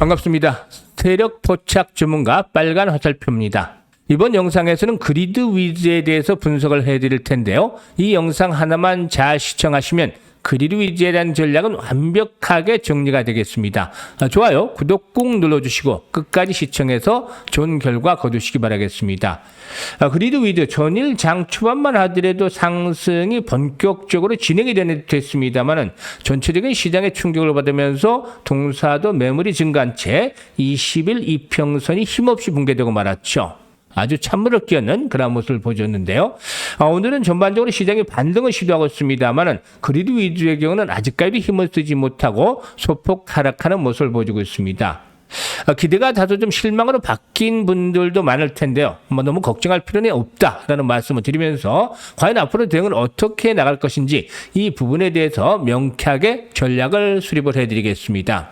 반갑습니다. 세력 포착 전문가 빨간 화살표입니다. 이번 영상에서는 그리드 위즈에 대해서 분석을 해드릴 텐데요. 이 영상 하나만 잘 시청하시면 그리드 위즈에 대한 전략은 완벽하게 정리가 되겠습니다. 아, 좋아요, 구독 꾹 눌러주시고 끝까지 시청해서 좋은 결과 거두시기 바라겠습니다. 아, 그리드 위즈 전일 장 초반만 하더라도 상승이 본격적으로 진행이 됐습니다만은 전체적인 시장의 충격을 받으면서 동사도 매물이 증가한 채 20일 이평선이 힘없이 붕괴되고 말았죠. 아주 찬물을 끼얹는 그런 모습을 보여줬는데요. 아, 오늘은 전반적으로 시장이 반등을 시도하고 있습니다만은 그리드 위주의 경우는 아직까지도 힘을 쓰지 못하고 소폭 하락하는 모습을 보여주고 있습니다. 아, 기대가 다소 좀 실망으로 바뀐 분들도 많을 텐데요. 뭐 너무 걱정할 필요는 없다라는 말씀을 드리면서 과연 앞으로 대응을 어떻게 나갈 것인지 이 부분에 대해서 명쾌하게 전략을 수립을 해드리겠습니다.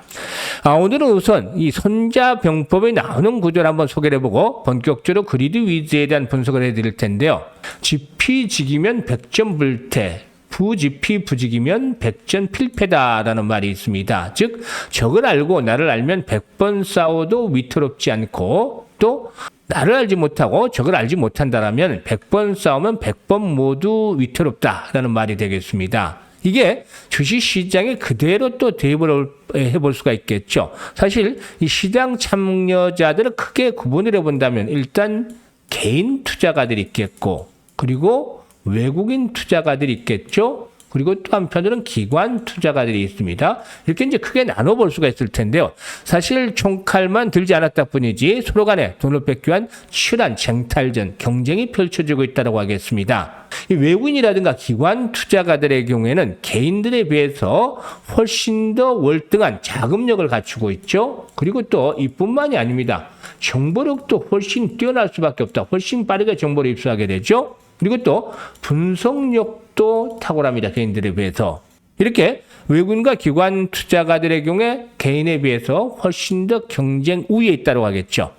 아, 오늘은 우선 이 손자병법에 나오는 구조를 한번 소개를 해보고 본격적으로 그리드 위즈에 대한 분석을 해드릴 텐데요. 지피지기면 100점 불태, 부지피 부직이면 백전 필패다라는 말이 있습니다. 즉 적을 알고 나를 알면 100번 싸워도 위태롭지 않고 또 나를 알지 못하고 적을 알지 못한다라면 100번 싸우면 100번 모두 위태롭다라는 말이 되겠습니다. 이게 주식 시장에 그대로 또 대입을 해볼 수가 있겠죠. 사실 이 시장 참여자들을 크게 구분을 해본다면 일단 개인 투자가들이 있겠고 그리고 외국인 투자가들이 있겠죠. 그리고 또 한편으로는 기관 투자가들이 있습니다. 이렇게 이제 크게 나눠볼 수가 있을 텐데요. 사실 총칼만 들지 않았다 뿐이지 서로 간에 돈을 뺏기한 치열한 쟁탈전, 경쟁이 펼쳐지고 있다고 하겠습니다. 이 외국인이라든가 기관 투자가들의 경우에는 개인들에 비해서 훨씬 더 월등한 자금력을 갖추고 있죠. 그리고 또 이뿐만이 아닙니다. 정보력도 훨씬 뛰어날 수밖에 없다. 훨씬 빠르게 정보를 입수하게 되죠. 그리고 또 분석력도 탁월합니다. 개인들에 비해서. 이렇게 외국인과 기관 투자가들의 경우에 개인에 비해서 훨씬 더 경쟁 우위에 있다고 하겠죠.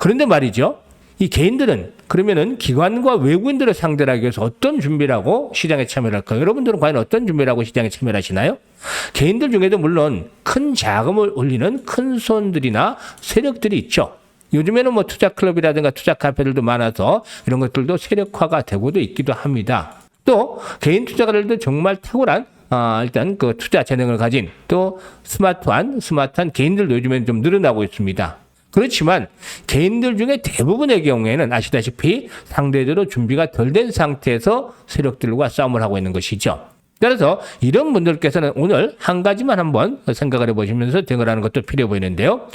그런데 말이죠. 이 개인들은 그러면은 기관과 외국인들을 상대로 하기 위해서 어떤 준비를 하고 시장에 참여를 할까요? 여러분들은 과연 어떤 준비를 하고 시장에 참여를 하시나요? 개인들 중에도 물론 큰 자금을 올리는 큰 손들이나 세력들이 있죠. 요즘에는 뭐 투자 클럽이라든가 투자 카페들도 많아서 이런 것들도 세력화가 되고도 있기도 합니다. 또 개인 투자가들도 정말 탁월한 아, 일단 그 투자 재능을 가진 또 스마트한 스마트한 개인들도 요즘에는 좀 늘어나고 있습니다. 그렇지만 개인들 중에 대부분의 경우에는 아시다시피 상대적으로 준비가 덜 된 상태에서 세력들과 싸움을 하고 있는 것이죠. 따라서 이런 분들께서는 오늘 한 가지만 한번 생각을 해보시면서 대응을 하는 것도 필요해 보이는데요.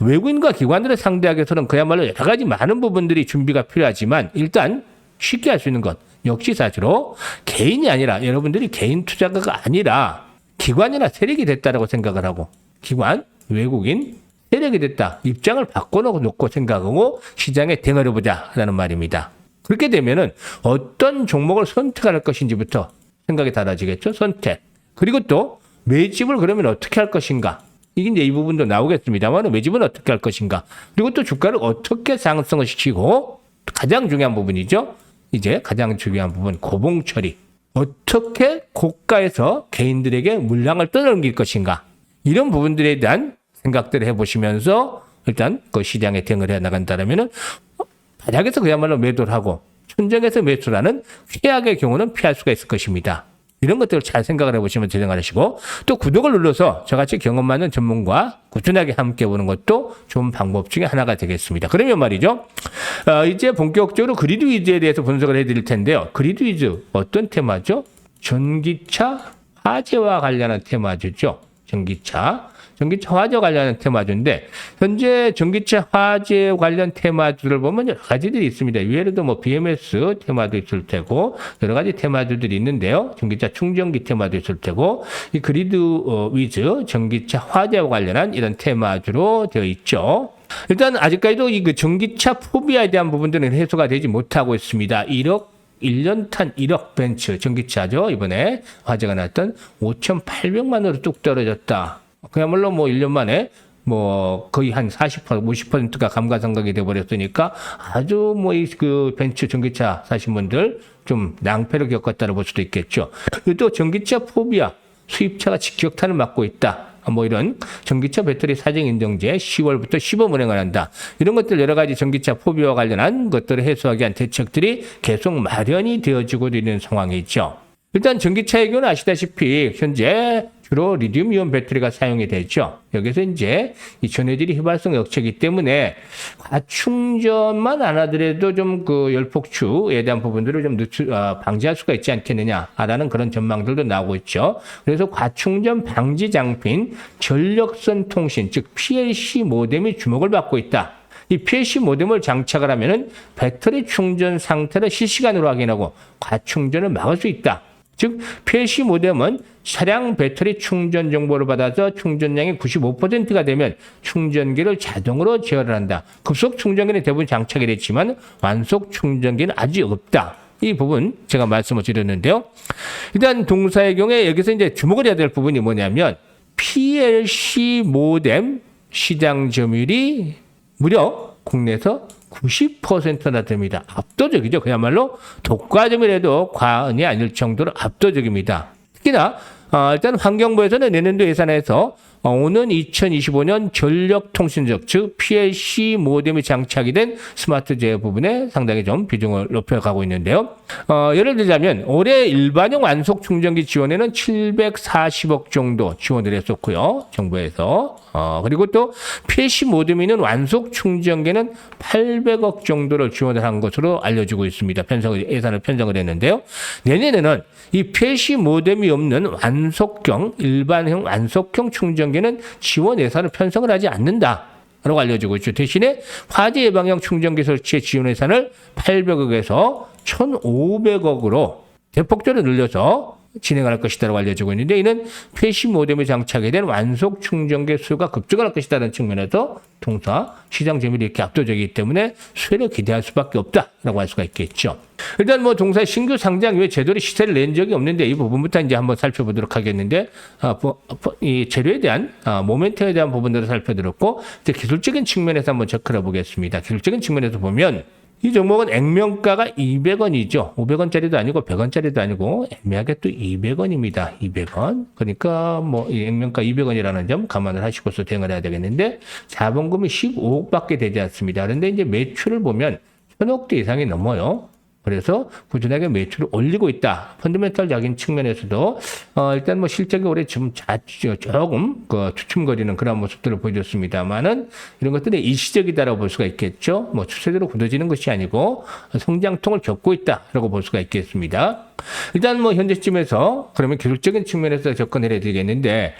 외국인과 기관들을 상대하기 위해서는 그야말로 여러 가지 많은 부분들이 준비가 필요하지만 일단 쉽게 할 수 있는 것 역시 사실로 개인이 아니라 여러분들이 개인 투자가가 아니라 기관이나 세력이 됐다라고 생각을 하고 기관, 외국인, 세력이 됐다. 입장을 바꿔놓고 생각하고 시장에 대응을 해보자라는 말입니다. 그렇게 되면은 어떤 종목을 선택할 것인지부터 생각이 달라지겠죠. 선택. 그리고 또 매집을 그러면 어떻게 할 것인가. 이게 이제 이 부분도 나오겠습니다만 매집은 어떻게 할 것인가. 그리고 또 주가를 어떻게 상승을 시키고 가장 중요한 부분이죠. 이제 가장 중요한 부분 고봉 처리. 어떻게 고가에서 개인들에게 물량을 떠넘길 것인가. 이런 부분들에 대한 생각들을 해보시면서 일단 그 시장에 대응을 해 나간다면은 바닥에서 그야말로 매도를 하고 천정에서 매수라는 최악의 경우는 피할 수가 있을 것입니다. 이런 것들을 잘 생각을 해보시면 진행하시고 또 구독을 눌러서 저같이 경험 많은 전문가 꾸준하게 함께 보는 것도 좋은 방법 중에 하나가 되겠습니다. 그러면 말이죠. 어, 이제 본격적으로 그리드 위즈에 대해서 분석을 해드릴 텐데요. 그리드 위즈 어떤 테마죠? 전기차 화재와 관련한 테마주죠. 전기차. 전기차 화재 관련한 테마주인데 현재 전기차 화재 관련 테마주를 보면 여러 가지들이 있습니다. 위에도 뭐 BMS 테마도 있을 테고 여러 가지 테마주들이 있는데요. 전기차 충전기 테마도 있을 테고 이 그리드 어, 위즈 전기차 화재와 관련한 이런 테마주로 되어 있죠. 일단 아직까지도 이 그 전기차 포비아에 대한 부분들은 해소가 되지 못하고 있습니다. 1억 1년 탄 1억 벤츠 전기차죠. 이번에 화재가 났던 5,800만으로 뚝 떨어졌다. 그야말로 뭐 1년 만에 뭐 거의 한 40%, 50%가 감가상각이 돼버렸으니까 아주 뭐 이 그 벤츠 전기차 사신 분들 좀 낭패를 겪었다고 볼 수도 있겠죠. 또 전기차 포비아 수입차가 직격탄을 맞고 있다. 뭐 이런 전기차 배터리 사정 인정제 10월부터 시범 운행을 한다. 이런 것들 여러 가지 전기차 포비와 관련한 것들을 해소하기 위한 대책들이 계속 마련이 되어지고 있는 상황이죠. 일단 전기차의 경우는 아시다시피 현재 주로 리튬 이온 배터리가 사용이 되죠. 여기서 이제 이 전해질이 휘발성 역체이기 때문에 과충전만 안 하더라도 좀 그 열폭추에 대한 부분들을 좀 늦추, 아, 방지할 수가 있지 않겠느냐라는 그런 전망들도 나오고 있죠. 그래서 과충전 방지 장비인 전력선 통신, 즉 PLC 모뎀이 주목을 받고 있다. 이 PLC 모뎀을 장착을 하면은 배터리 충전 상태를 실시간으로 확인하고 과충전을 막을 수 있다. 즉 PLC 모뎀은 차량 배터리 충전 정보를 받아서 충전량이 95%가 되면 충전기를 자동으로 제어를 한다. 급속 충전기는 대부분 장착이 됐지만 완속 충전기는 아직 없다. 이 부분 제가 말씀을 드렸는데요. 일단 동사의 경우에 여기서 이제 주목을 해야 될 부분이 뭐냐면 PLC 모뎀 시장 점유율이 무려 국내에서 90%나 됩니다. 압도적이죠. 그야말로 독과점이라도 과언이 아닐 정도로 압도적입니다. 특히나 어, 일단 환경부에서는 내년도 예산에서 어, 오는 2025년 전력통신적 즉 PLC 모뎀이 장착이 된 스마트 제어 부분에 상당히 좀 비중을 높여가고 있는데요. 어, 예를 들자면 올해 일반용 완속 충전기 지원에는 740억 정도 지원을 했었고요. 정부에서 어, 그리고 또 PLC 모뎀이 있는 완속 충전기는 800억 정도를 지원을 한 것으로 알려지고 있습니다. 편성을 예산을 편성을 했는데요. 내년에는 이 PLC 모뎀이 없는 완속형 일반형 완속형 충전기 는 지원 예산을 편성을 하지 않는다. 라고 알려지고 있죠. 대신에 화재 예방형 충전기 설치의 지원 예산을 800억에서 1,500억으로 대폭적으로 늘려서 진행할 것이다라고 알려지고 있는데 이는 폐시 모뎀에 장착이 된 완속 충전기 수가 급증할 것이다라는 측면에서 통사 시장 점유율이 이렇게 압도적이기 때문에 수혜를 기대할 수밖에 없다라고 할 수가 있겠죠. 일단 뭐 동사 신규 상장 외에 제대로 시세를 낸 적이 없는데 이 부분부터 이제 한번 살펴보도록 하겠는데 아, 뭐, 이 재료에 대한 아, 모멘트에 대한 부분들을 살펴드렸고 이제 기술적인 측면에서 한번 체크해 보겠습니다. 기술적인 측면에서 보면 이 종목은 액면가가 200원이죠. 500원짜리도 아니고 100원짜리도 아니고 애매하게 또 200원입니다. 200원. 그러니까 뭐이 액면가 200원이라는 점 감안을 하시고서 대응을 해야 되겠는데 자본금이 15억밖에 되지 않습니다. 그런데 이제 매출을 보면 천억대 이상이 넘어요. 그래서 꾸준하게 매출을 올리고 있다. 펀드멘탈적인 측면에서도 어, 일단 뭐 실적이 올해 좀 자, 조금 그 주춤거리는 그런 모습들을 보여줬습니다만은 이런 것들이 일시적이다라고 볼 수가 있겠죠. 뭐 추세대로 굳어지는 것이 아니고 성장통을 겪고 있다라고 볼 수가 있겠습니다. 일단 뭐 현재쯤에서 그러면 기술적인 측면에서 접근을 해야 되겠는데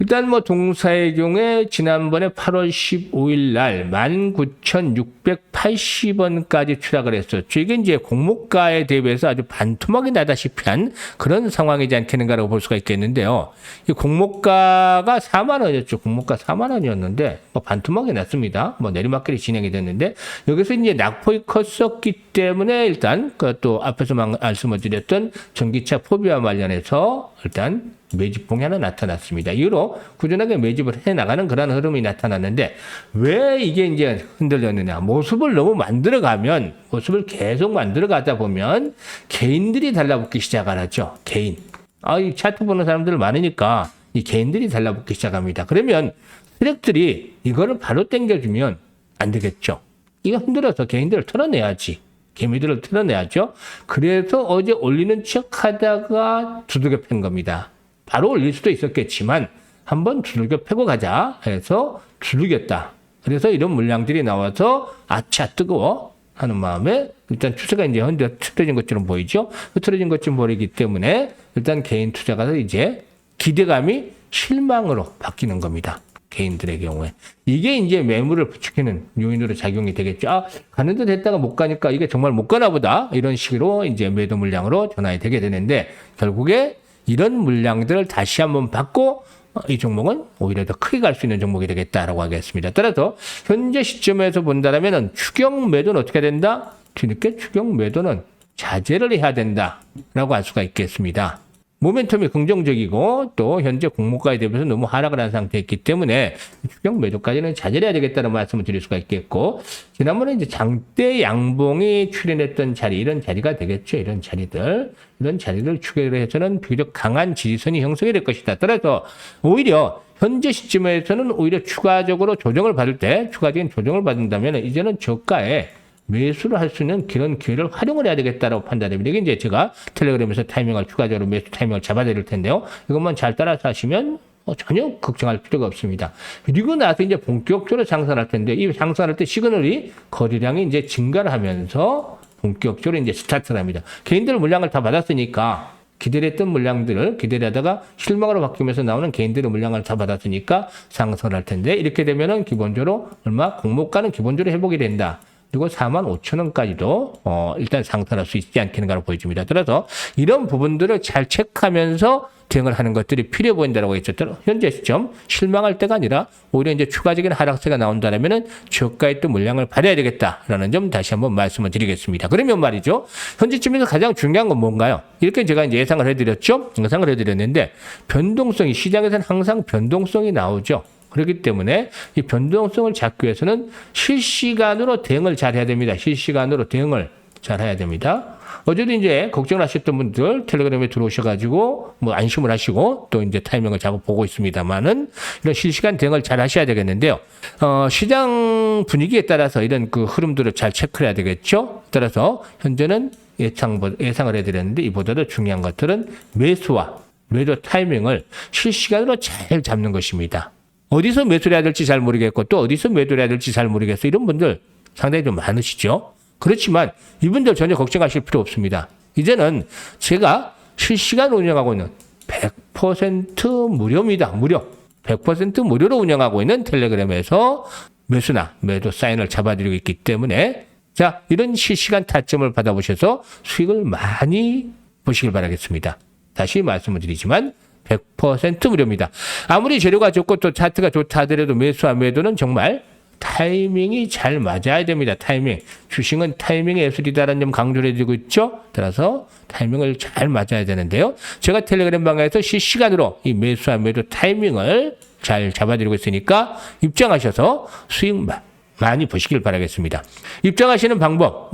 일단 뭐 동사의 경우에 지난번에 8월 15일 날 19,680원까지 추락을 했었죠. 이게 이제 공모가에 대비해서 아주 반토막이 나다시피 한 그런 상황이지 않겠는가라고 볼 수가 있겠는데요. 이 공모가가 4만 원이었죠. 공모가 4만 원이었는데 뭐 반토막이 났습니다. 뭐 내리막길이 진행이 됐는데 여기서 이제 낙폭이 컸었기 때문에 일단 그 또 앞에서 말씀을 드렸던 전기차 포비와 관련해서 일단 매집봉이 하나 나타났습니다. 이후로 꾸준하게 매집을 해 나가는 그런 흐름이 나타났는데 왜 이게 이제 흔들렸느냐? 모습을 너무 만들어 가면 모습을 계속 만들어 가다 보면 개인들이 달라붙기 시작을 하죠. 개인. 아, 이 차트 보는 사람들 많으니까 이 개인들이 달라붙기 시작합니다. 그러면 트랙들이 이거를 바로 당겨주면 안 되겠죠. 이거 흔들어서 개인들을 털어내야지. 개미들을 털어내야죠. 그래서 어제 올리는 척 하다가 두들겨 팬 겁니다. 바로 올릴 수도 있었겠지만 한번 두들겨 패고 가자 해서 두들겼다. 그래서 이런 물량들이 나와서 아차 뜨거워 하는 마음에 일단 추세가 이제 현재 흐트러진 것처럼 보이죠. 흐트러진 것처럼 보이기 때문에 일단 개인 투자가 이제 기대감이 실망으로 바뀌는 겁니다. 개인들의 경우에 이게 이제 매물을 부추기는 요인으로 작용이 되겠죠. 아 가는 듯 했다가 못 가니까 이게 정말 못 가나 보다 이런 식으로 이제 매도 물량으로 전환이 되게 되는데 결국에 이런 물량들을 다시 한번 받고 어, 이 종목은 오히려 더 크게 갈 수 있는 종목이 되겠다라고 하겠습니다. 따라서 현재 시점에서 본다면은 추경 매도는 어떻게 된다? 뒤늦게 추경 매도는 자제를 해야 된다라고 할 수가 있겠습니다. 모멘텀이 긍정적이고 또 현재 공모가에 대비해서 너무 하락을 한 상태였기 때문에 추경 매도까지는 자제해야 되겠다는 말씀을 드릴 수가 있겠고 지난번에 이제 장대 양봉이 출현했던 자리 이런 자리가 되겠죠. 이런 자리들 이런 자리를 추계를 해서는 비교적 강한 지지선이 형성이 될 것이다. 따라서 오히려 현재 시점에서는 오히려 추가적으로 조정을 받을 때 추가적인 조정을 받는다면 이제는 저가에 매수를 할 수 있는 그런 기회를 활용을 해야 되겠다라고 판단됩니다. 이게 이제 제가 텔레그램에서 타이밍을 추가적으로 매수 타이밍을 잡아드릴 텐데요. 이것만 잘 따라서 하시면 어, 전혀 걱정할 필요가 없습니다. 그리고 나서 이제 본격적으로 상승할 텐데 이 상승할 때 시그널이 거래량이 이제 증가를 하면서 본격적으로 이제 스타트를 합니다. 개인들 물량을 다 받았으니까 했던 물량들을 기대를 하다가 실망으로 바뀌면서 나오는 개인들의 물량을 다 받았으니까 상승을 할 텐데 이렇게 되면은 기본적으로 얼마 공모가는 기본적으로 회복이 된다. 그리고 4만 5천 원까지도 어, 일단 상승할 수 있지 않겠는가로 보여집니다. 따라서 이런 부분들을 잘 체크하면서 대응을 하는 것들이 필요해 보인다라고 했죠. 따라 현재 시점 실망할 때가 아니라 오히려 이제 추가적인 하락세가 나온다면은 저가의 또 물량을 받아야 되겠다라는 점 다시 한번 말씀을 드리겠습니다. 그러면 말이죠. 현재쯤에서 가장 중요한 건 뭔가요? 이렇게 제가 이제 예상을 해드렸죠. 예상을 해드렸는데 변동성이 시장에서는 항상 변동성이 나오죠. 그렇기 때문에 이 변동성을 잡기 위해서는 실시간으로 대응을 잘 해야 됩니다. 실시간으로 대응을 잘 해야 됩니다. 어제도 이제 걱정을 하셨던 분들 텔레그램에 들어오셔가지고 뭐 안심을 하시고 또 이제 타이밍을 잡아 보고 있습니다만은 이런 실시간 대응을 잘 하셔야 되겠는데요. 어, 시장 분위기에 따라서 이런 그 흐름들을 잘 체크해야 되겠죠. 따라서 현재는 예상, 예상을 해드렸는데 이보다도 중요한 것들은 매수와 매도 타이밍을 실시간으로 잘 잡는 것입니다. 어디서 매수를 해야 될지 잘 모르겠고 또 어디서 매도를 해야 될지 잘 모르겠어. 이런 분들 상당히 좀 많으시죠. 그렇지만 이분들 전혀 걱정하실 필요 없습니다. 이제는 제가 실시간 운영하고 있는 100% 무료입니다. 무료. 100% 무료로 운영하고 있는 텔레그램에서 매수나 매도 사인을 잡아드리고 있기 때문에 자, 이런 실시간 타점을 받아보셔서 수익을 많이 보시길 바라겠습니다. 다시 말씀을 드리지만 100% 무료입니다. 아무리 재료가 좋고 또 차트가 좋다 하더라도 매수와 매도는 정말 타이밍이 잘 맞아야 됩니다. 타이밍. 주식은 타이밍의 예술이다라는 점 강조를 해드리고 있죠. 따라서 타이밍을 잘 맞아야 되는데요. 제가 텔레그램 방에서 실시간으로 이 매수와 매도 타이밍을 잘 잡아드리고 있으니까 입장하셔서 수익 마- 많이 보시길 바라겠습니다. 입장하시는 방법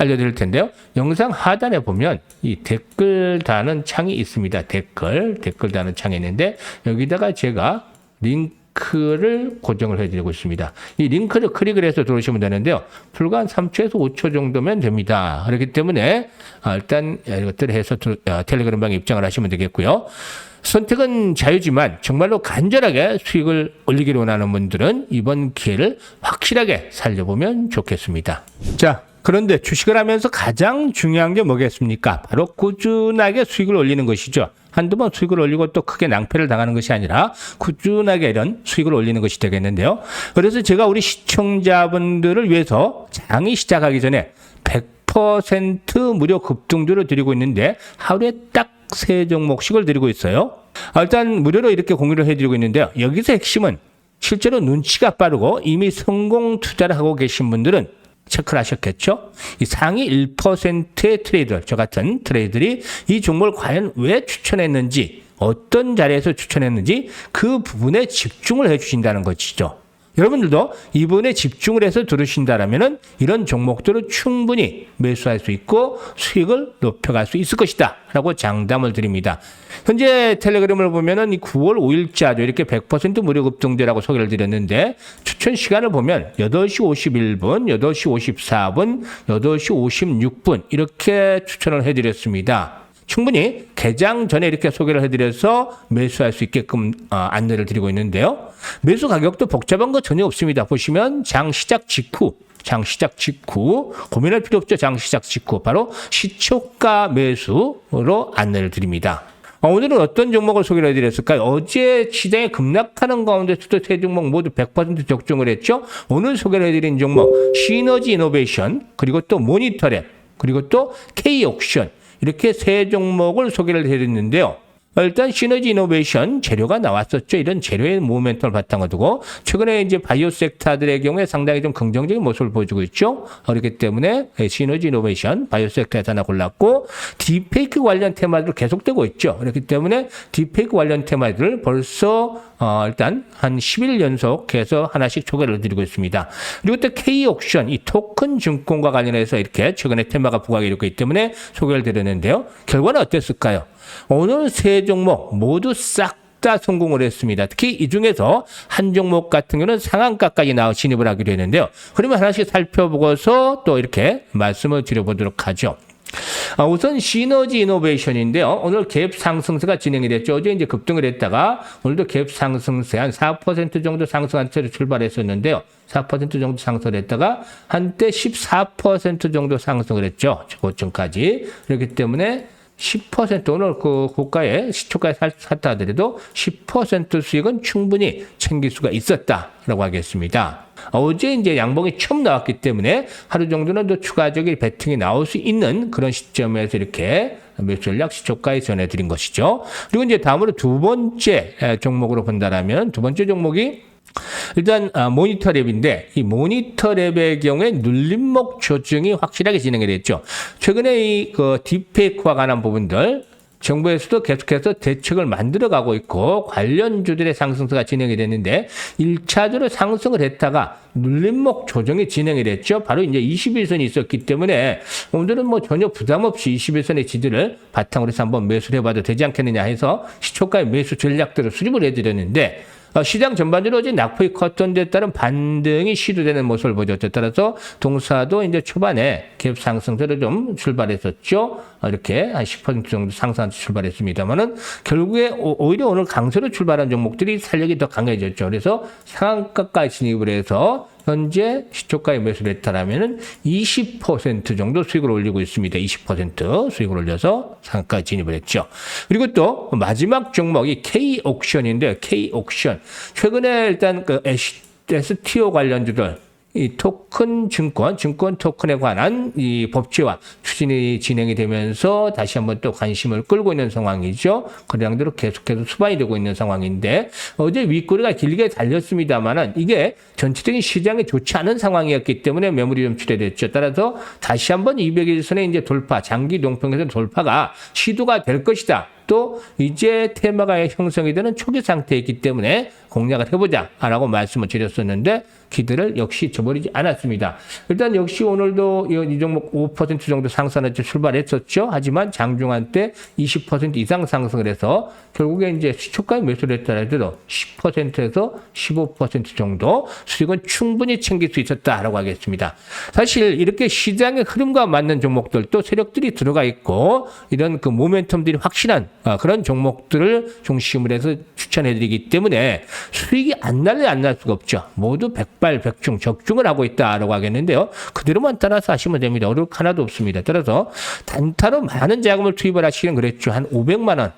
알려드릴 텐데요. 영상 하단에 보면 이 댓글 다는 창이 있습니다. 댓글, 댓글 다는 창이 있는데 여기다가 제가 링크를 고정을 해드리고 있습니다. 이 링크를 클릭을 해서 들어오시면 되는데요. 불과 한 3초에서 5초 정도면 됩니다. 그렇기 때문에 아, 일단 이것들을 해서 들- 아, 텔레그램 방에 입장을 하시면 되겠고요. 선택은 자유지만 정말로 간절하게 수익을 올리기를 원하는 분들은 이번 기회를 확실하게 살려보면 좋겠습니다. 자, 그런데 주식을 하면서 가장 중요한 게 뭐겠습니까? 바로 꾸준하게 수익을 올리는 것이죠. 한두 번 수익을 올리고 또 크게 낭패를 당하는 것이 아니라 꾸준하게 이런 수익을 올리는 것이 되겠는데요. 그래서 제가 우리 시청자분들을 위해서 장이 시작하기 전에 100% 무료 급등주를 드리고 있는데 하루에 딱 세 종목씩을 드리고 있어요. 아, 일단 무료로 이렇게 공유를 해드리고 있는데요. 여기서 핵심은 실제로 눈치가 빠르고 이미 성공 투자를 하고 계신 분들은 체크를 하셨겠죠? 이 상위 1%의 트레이더, 저 같은 트레이더들이 이 종목을 과연 왜 추천했는지, 어떤 자리에서 추천했는지 그 부분에 집중을 해 주신다는 것이죠. 여러분들도 이 부분에 집중을 해서 들으신다라면은 이런 종목들을 충분히 매수할 수 있고 수익을 높여갈 수 있을 것이다. 라고 장담을 드립니다. 현재 텔레그램을 보면은 이 9월 5일자죠. 이렇게 100% 무료 급등제라고 소개를 드렸는데 추천 시간을 보면 8시 51분, 8시 54분, 8시 56분 이렇게 추천을 해드렸습니다. 충분히 개장 전에 이렇게 소개를 해드려서 매수할 수 있게끔 어, 안내를 드리고 있는데요. 매수 가격도 복잡한 거 전혀 없습니다. 보시면 장 시작 직후, 장 시작 직후 고민할 필요 없죠. 장 시작 직후 바로 시초가 매수로 안내를 드립니다. 어, 오늘은 어떤 종목을 소개를 해드렸을까요? 어제 시장에 급락하는 가운데서도 세 종목 모두 100% 적중을 했죠. 오늘 소개를 해드린 종목 시너지 이노베이션 그리고 또 모니터랩 그리고 또 K옥션 이렇게 세 종목을 소개를 해드렸는데요. 일단 시너지 이노베이션 재료가 나왔었죠. 이런 재료의 모멘텀을 바탕으로 두고 최근에 이제 바이오 섹터들의 경우에 상당히 좀 긍정적인 모습을 보여주고 있죠. 그렇기 때문에 시너지 이노베이션 바이오 섹터에서 하나 골랐고 딥페이크 관련 테마들 계속되고 있죠. 그렇기 때문에 딥페이크 관련 테마들을 벌써 어, 일단 한 10일 연속해서 하나씩 소개를 드리고 있습니다. 그리고 또 K 옥션 이 토큰 증권과 관련해서 이렇게 최근에 테마가 부각이 되고 있기 때문에 소개를 드렸는데요. 결과는 어땠을까요? 오늘 세 종목 모두 싹 다 성공을 했습니다. 특히 이 중에서 한 종목 같은 경우는 상한가까지 나와 진입을 하기로 했는데요. 그러면 하나씩 살펴보고서 또 이렇게 말씀을 드려보도록 하죠. 아, 우선 시너지 이노베이션인데요. 오늘 갭 상승세가 진행이 됐죠. 어제 이제 급등을 했다가 오늘도 갭 상승세 한 4% 정도 상승한 채로 출발했었는데요. 4% 정도 상승을 했다가 한때 14% 정도 상승을 했죠. 고점까지. 그렇기 때문에 10% 오늘 그 고가에 시초가에 샀다 하더라도 10% 수익은 충분히 챙길 수가 있었다라고 하겠습니다. 어제 이제 양봉이 처음 나왔기 때문에 하루 정도는 더 추가적인 베팅이 나올 수 있는 그런 시점에서 이렇게 전략 시초가에 전해드린 것이죠. 그리고 이제 다음으로 두 번째 종목으로 본다라면 두 번째 종목이 일단 아, 모니터 랩인데 이 모니터 랩의 경우에 눌림목 조정이 확실하게 진행이 됐죠. 최근에 이 그 딥페이크와 관한 부분들 정부에서도 계속해서 대책을 만들어가고 있고 관련주들의 상승세가 진행이 됐는데 1차적으로 상승을 했다가 눌림목 조정이 진행이 됐죠. 바로 이제 21선이 있었기 때문에 오늘은 뭐 전혀 부담 없이 21선의 지지를 바탕으로 해서 한번 매수를 해봐도 되지 않겠느냐 해서 시초가의 매수 전략들을 수립을 해드렸는데 어, 시장 전반적으로 어제 낙폭이 컸던 데 따른 반등이 시도되는 모습을 보였죠. 따라서 동사도 이제 초반에 갭 상승세로 좀 출발했었죠. 어, 이렇게 한 10% 정도 상승한 출발했습니다만은 결국에 오히려 오늘 강세로 출발한 종목들이 살력이 더 강해졌죠. 그래서 상한가까지 진입을 해서 현재 시초가에 매수를 했다라면은 20% 정도 수익을 올리고 있습니다. 20% 수익을 올려서 상가에 진입을 했죠. 그리고 또 마지막 종목이 K 옥션인데요. K 옥션. 최근에 일단 그 STO 관련주들 이 토큰 증권, 증권 토큰에 관한 이 법제화 추진이 진행이 되면서 다시 한번 또 관심을 끌고 있는 상황이죠. 거래량대로 계속해서 수반이 되고 있는 상황인데 어제 윗꼬리가 길게 달렸습니다만은 이게 전체적인 시장에 좋지 않은 상황이었기 때문에 매물이 좀 출회됐죠. 따라서 다시 한번 200일선에 이제 돌파, 장기 농평에서 돌파가 시도가 될 것이다. 또 이제 테마가 형성이 되는 초기 상태에 있기 때문에 공략을 해보자라고 말씀을 드렸었는데 기대를 역시 저버리지 않았습니다. 일단 역시 오늘도 이 종목 5% 정도 상승을 출발했었죠. 하지만 장중한 때 20% 이상 상승을 해서 결국에 이제 시초가에 매수를 했더라도 10%에서 15% 정도 수익은 충분히 챙길 수 있었다라고 하겠습니다. 사실 이렇게 시장의 흐름과 맞는 종목들도 세력들이 들어가 있고 이런 그 모멘텀들이 확실한 아, 그런 종목들을 중심으로 해서 추천해 드리기 때문에 수익이 안 날래 안 날 수가 없죠. 모두 백발백중 적중을 하고 있다라고 하겠는데요. 그대로만 따라서 하시면 됩니다. 어려울 하나도 없습니다. 따라서 단타로 많은 자금을 투입을 하시는 그랬죠. 한 500만 원.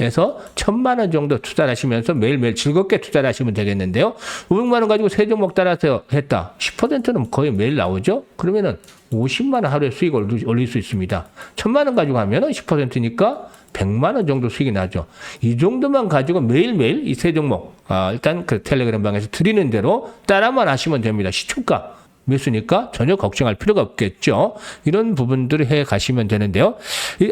에서 천만 원 정도 투자를 하시면서 매일매일 즐겁게 투자를 하시면 되겠는데요. 500만 원 가지고 세 종목 따라서 했다. 10%는 거의 매일 나오죠. 그러면은 50만 원 하루에 수익을 올릴 수 있습니다. 천만 원 가지고 하면은 10%니까 100만 원 정도 수익이 나죠. 이 정도만 가지고 매일매일 이 세 종목 아, 일단 그 텔레그램 방에서 드리는 대로 따라만 하시면 됩니다. 시초가 매수니까 전혀 걱정할 필요가 없겠죠. 이런 부분들을 해 가시면 되는데요.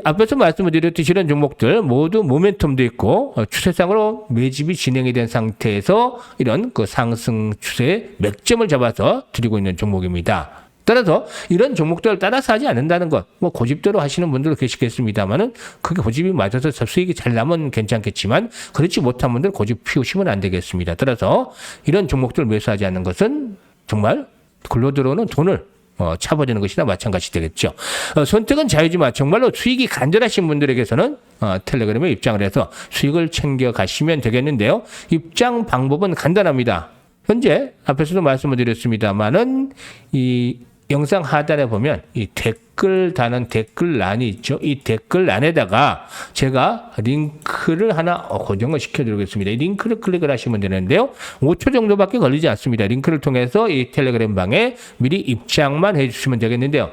앞에서 말씀을 드렸듯이 이런 종목들 모두 모멘텀도 있고 어, 추세상으로 매집이 진행이 된 상태에서 이런 그 상승 추세의 맥점을 잡아서 드리고 있는 종목입니다. 따라서 이런 종목들을 따라서 하지 않는다는 것, 뭐 고집대로 하시는 분들도 계시겠습니다만은 그게 고집이 맞아서 수익이 잘 나면 괜찮겠지만 그렇지 못한 분들 고집 피우시면 안 되겠습니다. 따라서 이런 종목들을 매수하지 않는 것은 정말 글로 들어오는 돈을 어, 차버리는 것이나 마찬가지 되겠죠. 어, 선택은 자유지만 정말로 수익이 간절하신 분들에게서는 어, 텔레그램에 입장을 해서 수익을 챙겨 가시면 되겠는데요. 입장 방법은 간단합니다. 현재 앞에서도 말씀을 드렸습니다만은 이 영상 하단에 보면 이 댓글 다는 댓글란이 있죠. 이 댓글란에다가 제가 링크를 하나 고정을 시켜드리겠습니다. 이 링크를 클릭을 하시면 되는데요. 5초 정도밖에 걸리지 않습니다. 링크를 통해서 이 텔레그램 방에 미리 입장만 해주시면 되겠는데요.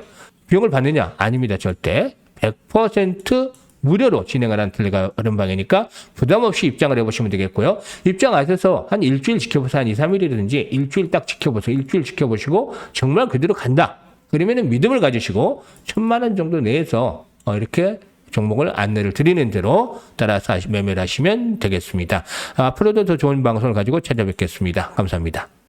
비용을 받느냐? 아닙니다. 절대. 100% 무료로 진행을 하는 텔레그램방이니까 부담 없이 입장을 해보시면 되겠고요. 입장 하셔서 한 일주일 지켜보세요. 한 2, 3일이라든지 일주일 딱 지켜보세요. 일주일 지켜보시고 정말 그대로 간다. 그러면은 믿음을 가지시고 천만 원 정도 내에서 어, 이렇게 종목을 안내를 드리는 대로 따라서 매매를 하시면 되겠습니다. 앞으로도 더 좋은 방송을 가지고 찾아뵙겠습니다. 감사합니다.